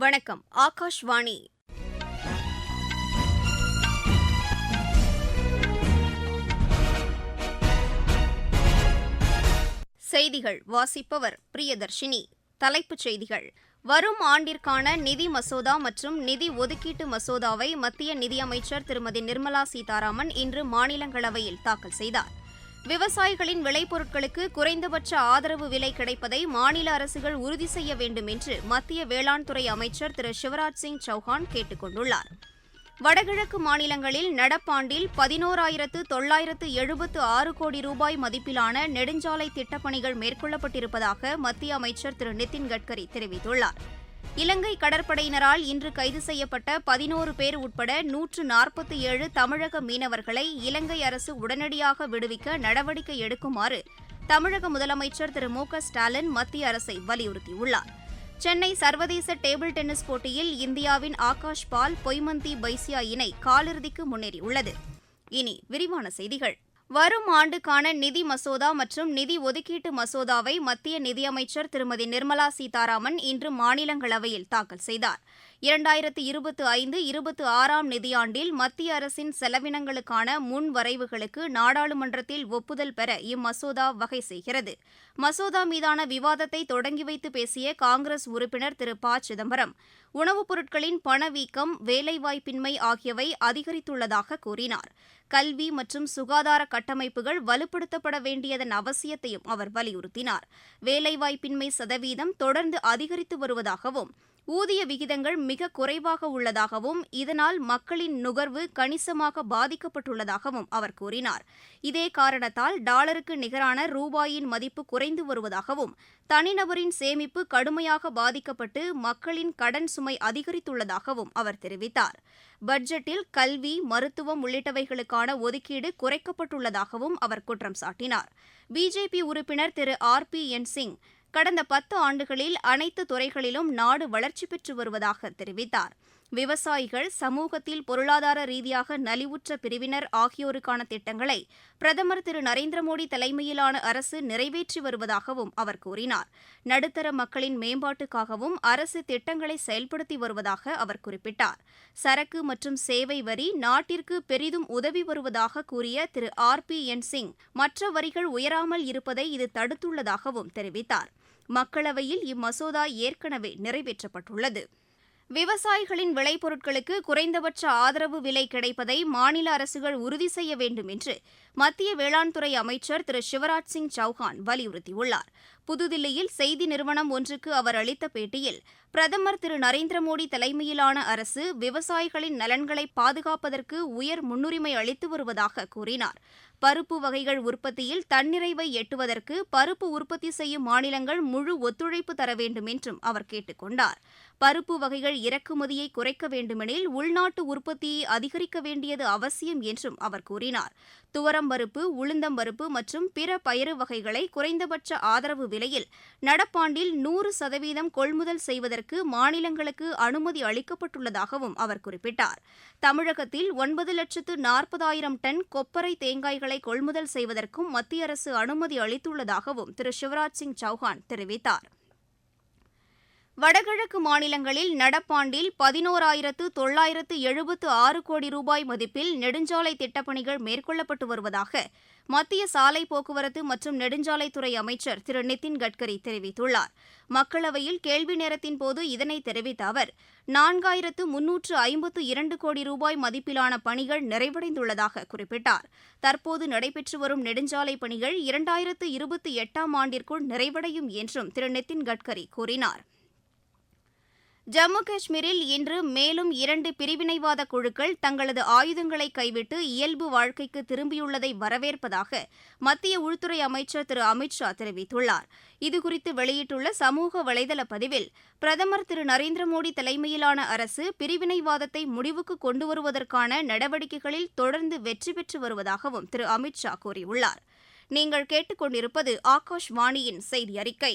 வணக்கம் ஆகாஷ்வாணி. செய்திகள் வாசிப்பவர் பிரியதர்ஷினி. தலைப்புச் செய்திகள். வரும் ஆண்டிற்கான நிதி மசோதா மற்றும் நிதி ஒதுக்கீட்டு மசோதாவை மத்திய நிதியமைச்சர் திருமதி நிர்மலா சீதாராமன் இன்று மாநிலங்களவையில் தாக்கல் செய்தார். விவசாயிகளின் விளைபொருட்களுக்கு குறைந்தபட்ச ஆதரவு விலை கிடைப்பதை மாநில அரசுகள் உறுதி செய்ய வேண்டும் என்று மத்திய வேளாண் துறை அமைச்சர் திரு சிவராஜ் சிங் சௌஹான் கேட்டுக் கொண்டுள்ளார். வடகிழக்கு மாநிலங்களில் நடப்பாண்டில் பதினோராயிரத்து தொள்ளாயிரத்து எழுபத்து ஆறு கோடி ரூபாய் மதிப்பிலான நெடுஞ்சாலை திட்டப்பணிகள் மேற்கொள்ளப்பட்டிருப்பதாக மத்திய அமைச்சர் திரு நிதின் கட்கரி தெரிவித்துள்ளார். இலங்கை கடற்படையினரால் இன்று கைது செய்யப்பட்ட பதினோரு பேர் உட்பட நூற்று நாற்பத்தி ஏழு தமிழக மீனவர்களை இலங்கை அரசு உடனடியாக விடுவிக்க நடவடிக்கை எடுக்குமாறு தமிழக முதலமைச்சர் திரு மு ஸ்டாலின் மத்திய அரசை வலியுறுத்தியுள்ளார். சென்னை சர்வதேச டேபிள் டென்னிஸ் போட்டியில் இந்தியாவின் ஆகாஷ் பால் பொய்மந்தி பைசியா இணை காலிறுதிக்கு முன்னேறியுள்ளது. இனி விரிவான செய்திகள். வரும் ஆண்டுக்கான நிதி மசோதா மற்றும் நிதி ஒதுக்கீட்டு மசோதாவை மத்திய நிதியமைச்சர் திருமதி நிர்மலா சீதாராமன் இன்று மாநிலங்களவையில் தாக்கல் செய்தார். இரண்டாயிரத்து இருபத்தி ஐந்து இருபத்தி ஆறாம் நிதியாண்டில் மத்திய அரசின் செலவினங்களுக்கான முன் வரைவுகளுக்கு நாடாளுமன்றத்தில் ஒப்புதல் பெற இம்மசோதா வகை செய்கிறது. மசோதா மீதான விவாதத்தை தொடங்கி வைத்து பேசிய காங்கிரஸ் உறுப்பினர் திரு. ப. சிதம்பரம் உணவுப் பொருட்களின் பணவீக்கம் வேலைவாய்ப்பின்மை ஆகியவை அதிகரித்துள்ளதாக கூறினார். கல்வி மற்றும் சுகாதார கட்டமைப்புகள் வலுப்படுத்தப்பட வேண்டியதன் அவசியத்தையும் அவர் வலியுறுத்தினார். வேலைவாய்ப்பின்மை சதவீதம் தொடர்ந்து அதிகரித்து வருவதாகவும் ஊதிய விகிதங்கள் மிக குறைவாக உள்ளதாகவும் இதனால் மக்களின் நுகர்வு கணிசமாக பாதிக்கப்பட்டுள்ளதாகவும் அவர் கூறினார். இதே காரணத்தால் டாலருக்கு நிகரான ரூபாயின் மதிப்பு குறைந்து வருவதாகவும் தனிநபரின் சேமிப்பு கடுமையாக பாதிக்கப்பட்டு மக்களின் கடன் சுமை அதிகரித்துள்ளதாகவும் அவர் தெரிவித்தார். பட்ஜெட்டில் கல்வி மருத்துவம் உள்ளிட்டவைகளுக்கான ஒதுக்கீடு குறைக்கப்பட்டுள்ளதாகவும் அவர் குற்றம் சாட்டினார். பிஜேபி உறுப்பினர் Thiru R P N Singh கடந்த பத்து ஆண்டுகளில் அனைத்து துறைகளிலும் நாடு வளர்ச்சி பெற்று வருவதாக தெரிவித்தார். விவசாயிகள் சமூகத்தில் பொருளாதார ரீதியாக நலிவுற்ற பிரிவினர் ஆகியோருக்கான திட்டங்களை பிரதமர் திரு நரேந்திர மோடி தலைமையிலான அரசு நிறைவேற்றி வருவதாகவும் அவர் கூறினார். நடுத்தர மக்களின் மேம்பாட்டுக்காகவும் அரசு திட்டங்களை செயல்படுத்தி வருவதாக அவர் குறிப்பிட்டார். சரக்கு மற்றும் சேவை வரி நாட்டிற்கு பெரிதும் உதவி வருவதாக கூறிய Thiru R P N Singh மற்ற வரிகள் உயராமல் இருப்பதை இது தடுத்துள்ளதாகவும் தெரிவித்தார். மக்களவையில் இம்மசோதா ஏற்கனவே நிறைவேற்றப்பட்டுள்ளது. விவசாயிகளின் விளைபொருட்களுக்கு குறைந்தபட்ச ஆதரவு விலை கிடைப்பதை மாநில அரசுகள் உறுதி செய்ய வேண்டும் என்று மத்திய வேளாண் துறை அமைச்சர் திரு சிவராஜ் சிங் சௌஹான் வலியுறுத்தியுள்ளார். புதுதில்லியில் செய்தி நிறுவனம் ஒன்றுக்கு அவர் அளித்த பேட்டியில் பிரதமர் திரு நரேந்திர மோடி தலைமையிலான அரசு விவசாயிகளின் நலன்களை பாதுகாப்பதற்கு உயர் முன்னுரிமை அளித்து வருவதாக கூறினார். பருப்பு வகைகள் உற்பத்தியில் தன்னிறைவை எட்டுவதற்கு பருப்பு உற்பத்தி செய்யும் மாநிலங்கள் முழு ஒத்துழைப்பு தர வேண்டும் என்றும் அவர் கேட்டுக் கொண்டார். பருப்பு வகைகள் இறக்குமதியை குறைக்க வேண்டுமெனில் உள்நாட்டு உற்பத்தியை அதிகரிக்க வேண்டியது அவசியம் என்றும் அவர் கூறினார். துவரம் பருப்பு உளுந்தம் பருப்பு மற்றும் பிற பயிறு வகைகளை குறைந்தபட்ச ஆதரவு விலையில் நடப்பாண்டில் நூறு சதவீதம் கொள்முதல் செய்வதற்கு மாநிலங்களுக்கு அனுமதி அளிக்கப்பட்டுள்ளதாகவும் அவர் குறிப்பிட்டார். தமிழகத்தில் ஒன்பது லட்சத்து நாற்பதாயிரம் டன் கொப்பரை தேங்காய்களை கொள்முதல் செய்வதற்கும் மத்திய அரசு அனுமதி அளித்துள்ளதாகவும் திரு. சிவராஜ் சிங் சௌஹான் தெரிவித்தார். வடகிழக்கு மாநிலங்களில் நடப்பாண்டில் பதினோராயிரத்து தொள்ளாயிரத்து எழுபத்து ஆறு கோடி ரூபாய் மதிப்பில் நெடுஞ்சாலை திட்டப்பணிகள் மேற்கொள்ளப்பட்டு வருவதாக மத்திய சாலை போக்குவரத்து மற்றும் நெடுஞ்சாலைத்துறை அமைச்சர் திரு நிதின் கட்கரி தெரிவித்துள்ளார். மக்களவையில் கேள்வி நேரத்தின் போது இதனை தெரிவித்த அவர் நான்காயிரத்து முன்னூற்று ஐம்பத்து இரண்டு கோடி ரூபாய் மதிப்பிலான பணிகள் நிறைவடைந்துள்ளதாக குறிப்பிட்டார். தற்போது நடைபெற்று வரும் நெடுஞ்சாலை பணிகள் இரண்டாயிரத்து இருபத்தி எட்டாம் ஆண்டிற்குள் நிறைவடையும் என்றும் திரு நிதின் கட்கரி கூறினார். ஜம்மு காஷ்மீரில் இன்று மேலும் இரண்டு பிரிவினைவாத குழுக்கள் தங்களது ஆயுதங்களை கைவிட்டு இயல்பு வாழ்க்கைக்கு திரும்பியுள்ளதை வரவேற்பதாக மத்திய உள்துறை அமைச்சர் திரு அமித்ஷா தெரிவித்துள்ளார். இதுகுறித்து வெளியிட்டுள்ள சமூக வலைதள பதிவில் பிரதமர் திரு நரேந்திர மோடி தலைமையிலான அரசு பிரிவினைவாதத்தை முடிவுக்கு கொண்டு வருவதற்கான நடவடிக்கைகளில் தொடர்ந்து வெற்றி பெற்று வருவதாகவும் திரு அமித்ஷா கூறியுள்ளார். நீங்கள் கேட்டுக்கொண்டிருப்பது ஆகாஷ்வாணியின் செய்தி அறிக்கை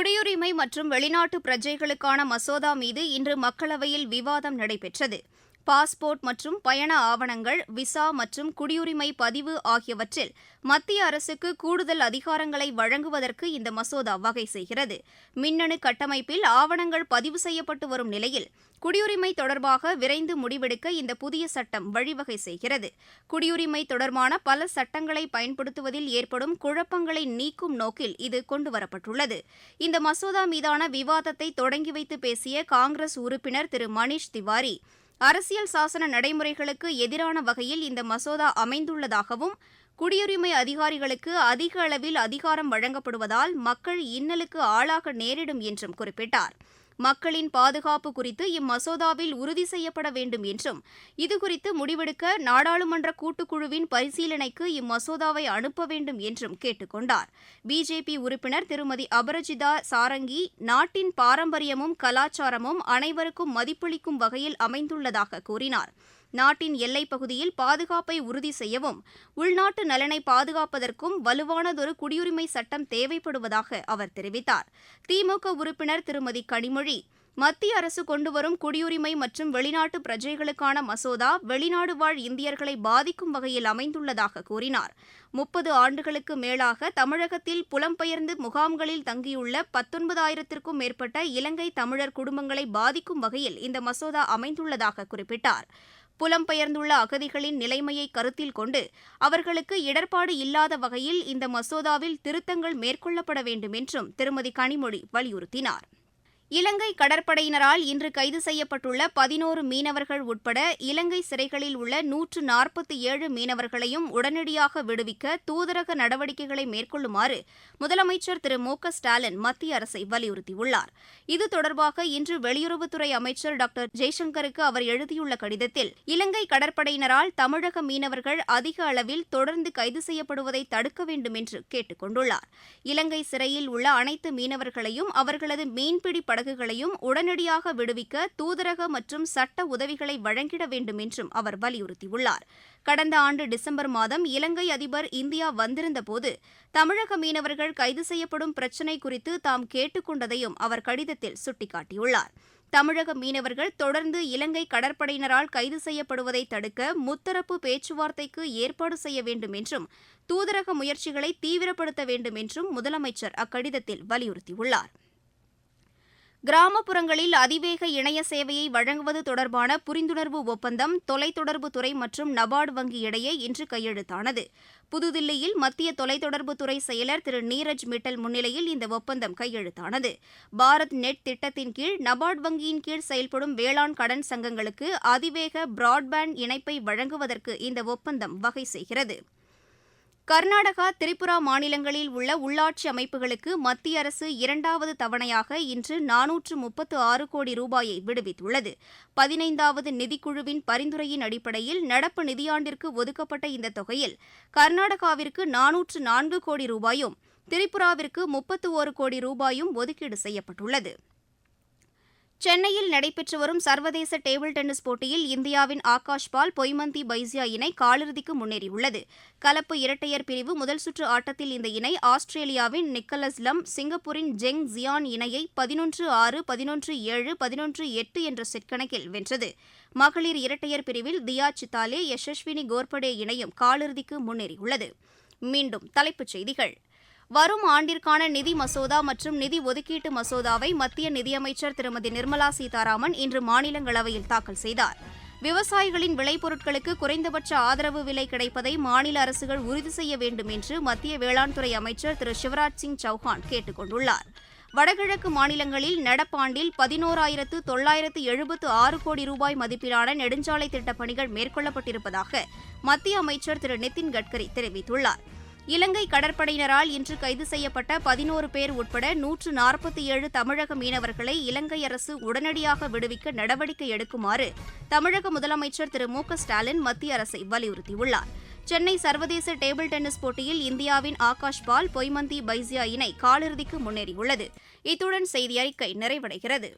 குடியுரிமை மற்றும் வெளிநாட்டு பிரஜைகளுக்கான மசோதா மீது இன்று மக்களவையில் விவாதம் நடைபெற்றது. பாஸ்போர்ட் மற்றும் பயண ஆவணங்கள் விசா மற்றும் குடியுரிமை பதிவு ஆகியவற்றில் மத்திய அரசுக்கு கூடுதல் அதிகாரங்களை வழங்குவதற்கு இந்த மசோதா வகை செய்கிறது. மின்னணு கட்டமைப்பில் ஆவணங்கள் பதிவு செய்யப்பட்டு வரும் நிலையில் குடியுரிமை தொடர்பாக விரைந்து முடிவெடுக்க இந்த புதிய சட்டம் வழிவகை செய்கிறது. குடியுரிமை தொடர்பான பல சட்டங்களை பயன்படுத்துவதில் ஏற்படும் குழப்பங்களை நீக்கும் நோக்கில் இது கொண்டுவரப்பட்டுள்ளது. இந்த மசோதா மீதான விவாதத்தை தொடங்கி வைத்து பேசிய காங்கிரஸ் உறுப்பினர் திரு மணீஷ் திவாரி அரசியல் சாசன நடைமுறைகளுக்கு எதிரான வகையில் இந்த மசோதா அமைந்துள்ளதாகவும் குடியுரிமை அதிகாரிகளுக்கு அதிக அளவில் அதிகாரம் வழங்கப்படுவதால் மக்கள் இன்னலுக்கு ஆளாக நேரிடும் என்றும் குறிப்பிட்டார். மக்களின் பாதுகாப்பு குறித்து இம்மசோதாவில் உறுதி செய்யப்பட வேண்டும் என்றும் இதுகுறித்து முடிவெடுக்க நாடாளுமன்ற கூட்டுக்குழுவின் பரிசீலனைக்கு இம்மசோதாவை அனுப்ப வேண்டும் என்றும் கேட்டுக் கொண்டார். பிஜேபி உறுப்பினர் திருமதி அபரஜிதா சாரங்கி நாட்டின் பாரம்பரியமும் கலாச்சாரமும் அனைவருக்கும் மதிப்பளிக்கும் வகையில் அமைந்துள்ளதாக கூறினார். நாட்டின் எல்லைப் பகுதியில் பாதுகாப்பை உறுதி செய்யவும் உள்நாட்டு நலனை பாதுகாப்பதற்கும் வலுவானதொரு குடியுரிமை சட்டம் தேவைப்படுவதாக அவர் தெரிவித்தார். திமுக உறுப்பினர் திருமதி கனிமொழி மத்திய அரசு கொண்டுவரும் குடியுரிமை மற்றும் வெளிநாட்டு பிரஜைகளுக்கான மசோதா வெளிநாடு வாழ் இந்தியர்களை பாதிக்கும் வகையில் அமைந்துள்ளதாக கூறினார். முப்பது ஆண்டுகளுக்கு மேலாக தமிழகத்தில் புலம்பெயர்ந்து முகாம்களில் தங்கியுள்ள பத்தொன்பதாயிரத்திற்கும் மேற்பட்ட இலங்கை தமிழர் குடும்பங்களை பாதிக்கும் வகையில் இந்த மசோதா அமைந்துள்ளதாக குறிப்பிட்டார். புலம்பெயர்ந்துள்ள அகதிகளின் நிலைமையை கருத்தில் கொண்டு அவர்களுக்கு இடர்பாடு இல்லாத வகையில் இந்த மசோதாவில் திருத்தங்கள் மேற்கொள்ளப்பட வேண்டும் என்றும் திருமதி கனிமொழி வலியுறுத்தினார். இலங்கை கடற்படையினரால் இன்று கைது செய்யப்பட்டுள்ள பதினோரு மீனவர்கள் உட்பட இலங்கை சிறைகளில் உள்ள நூற்று நாற்பத்தி ஏழு மீனவர்களையும் உடனடியாக விடுவிக்க தூதரக நடவடிக்கைகளை மேற்கொள்ளுமாறு முதலமைச்சர் திரு மு ஸ்டாலின் மத்திய அரசை வலியுறுத்தியுள்ளார். இது தொடர்பாக இன்று வெளியுறவுத்துறை அமைச்சர் டாக்டர் ஜெய்சங்கருக்கு அவர் எழுதியுள்ள கடிதத்தில் இலங்கை கடற்படையினரால் தமிழக மீனவர்கள் அதிக அளவில் தொடர்ந்து கைது செய்யப்படுவதை தடுக்க வேண்டும் என்று கேட்டுக் கொண்டுள்ளார். இலங்கை சிறையில் உள்ள அனைத்து மீனவர்களையும் அவர்களது மீன்பிடி படகுகளையும் உடனடியாக விடுவிக்க தூதரக மற்றும் சட்ட உதவிகளை வழங்கிட வேண்டும் என்றும் அவர் வலியுறுத்தியுள்ளார். கடந்த ஆண்டு டிசம்பர் மாதம் இலங்கை அதிபர் இந்தியா வந்திருந்தபோது தமிழக மீனவர்கள் கைது செய்யப்படும் பிரச்சினை குறித்து தாம் கேட்டுக்கொண்டதையும் அவர் கடிதத்தில் சுட்டிக்காட்டியுள்ளார். தமிழக மீனவர்கள் தொடர்ந்து இலங்கை கடற்படையினரால் கைது செய்யப்படுவதை தடுக்க முத்தரப்பு பேச்சுவார்த்தைக்கு ஏற்பாடு செய்ய வேண்டும் என்றும் தூதரக முயற்சிகளை தீவிரப்படுத்த வேண்டும் என்றும் முதலமைச்சர் அக்கடிதத்தில் வலியுறுத்தியுள்ளார். கிராமப்புறங்களில் அதிவேக இணைய சேவையை வழங்குவது தொடர்பான புரிந்துணர்வு ஒப்பந்தம் தொலைத்தொடர்புத்துறை மற்றும் நபார்டு வங்கி இடையே இன்று கையெழுத்தானது. புதுதில்லியில் மத்திய தொலைத்தொடர்புத்துறை செயலர் திரு நீரஜ் மிட்டல் முன்னிலையில் இந்த ஒப்பந்தம் கையெழுத்தானது. பாரத் நெட் திட்டத்தின் கீழ் நபார்டு வங்கியின் கீழ் செயல்படும் வேளாண் கடன் சங்கங்களுக்கு அதிவேக பிராட்பேண்ட் இணைப்பை வழங்குவதற்கு இந்த ஒப்பந்தம் வகை செய்கிறது. கர்நாடகா திரிபுரா மாநிலங்களில் உள்ள உள்ளாட்சி அமைப்புகளுக்கு மத்திய அரசு இரண்டாவது தவணையாக இன்று நானூற்று முப்பத்து ஆறு கோடி ரூபாயை விடுவித்துள்ளது. பதினைந்தாவது நிதிக்குழுவின் பரிந்துரையின் அடிப்படையில் நடப்பு நிதியாண்டிற்கு ஒதுக்கப்பட்ட இந்த தொகையில் கர்நாடகாவிற்கு நானூற்று நான்கு கோடி ரூபாயும் திரிபுராவிற்கு முப்பத்து ஒரு கோடி ரூபாயும் ஒதுக்கீடு செய்யப்பட்டுள்ளது. சென்னையில் நடைபெற்று வரும் சர்வதேச டேபிள் டென்னிஸ் போட்டியில் இந்தியாவின் ஆகாஷ் பால் பொய்மந்தி பைசியா இணை காலிறுதிக்கு முன்னேறியுள்ளது. கலப்பு இரட்டையர் பிரிவு முதல் சுற்று ஆட்டத்தில் இந்த இணை ஆஸ்திரேலியாவின் நிக்கலஸ் லம் சிங்கப்பூரின் ஜெங் ஜியான் இணையை பதினொன்று ஆறு பதினொன்று ஏழு பதினொன்று எட்டு என்ற செட் கணக்கில் வென்றது. மகளிர் இரட்டையர் பிரிவில் தியா சித்தாலே யசஸ்வினி கோர்படே இணையும் காலிறுதிக்கு முன்னேறியுள்ளது. மீண்டும் தலைப்புச் செய்திகள். வரும் ஆண்டிற்கான நிதி மசோதா மற்றும் நிதி ஒதுக்கீட்டு மசோதாவை மத்திய நிதியமைச்சர் திருமதி நிர்மலா சீதாராமன் இன்று மாநிலங்களவையில் தாக்கல் செய்தார். விவசாயிகளின் விளைபொருட்களுக்கு குறைந்தபட்ச ஆதரவு விலை கிடைப்பதை மாநில அரசுகள் உறுதி செய்ய வேண்டும் என்று மத்திய வேளாண் துறை அமைச்சர் திரு சிவராஜ் சிங் சௌஹான் கேட்டுக் கொண்டுள்ளார். வடகிழக்கு மாநிலங்களில் நடப்பாண்டில் பதினோராயிரத்து தொள்ளாயிரத்து எழுபத்து ஆறு கோடி ரூபாய் மதிப்பிலான நெடுஞ்சாலை திட்டப் பணிகள் மேற்கொள்ளப்பட்டிருப்பதாக மத்திய அமைச்சர் திரு நிதின் கட்கரி தெரிவித்துள்ளார். இலங்கை கடற்படையினரால் இன்று கைது செய்யப்பட்ட பதினோரு பேர் உட்பட நூற்று நாற்பத்தி ஏழு தமிழக மீனவர்களை இலங்கை அரசு உடனடியாக விடுவிக்க நடவடிக்கை எடுக்குமாறு தமிழக முதலமைச்சர் திரு மு க ஸ்டாலின் மத்திய அரசை வலியுறுத்தியுள்ளார். சென்னை சர்வதேச டேபிள் டென்னிஸ் போட்டியில் இந்தியாவின் ஆகாஷ் பால் பொய்மந்தி பைசியா இணை காலிறுதிக்கு முன்னேறியுள்ளது. இத்துடன் செய்தி அறிக்கை நிறைவடைகிறது.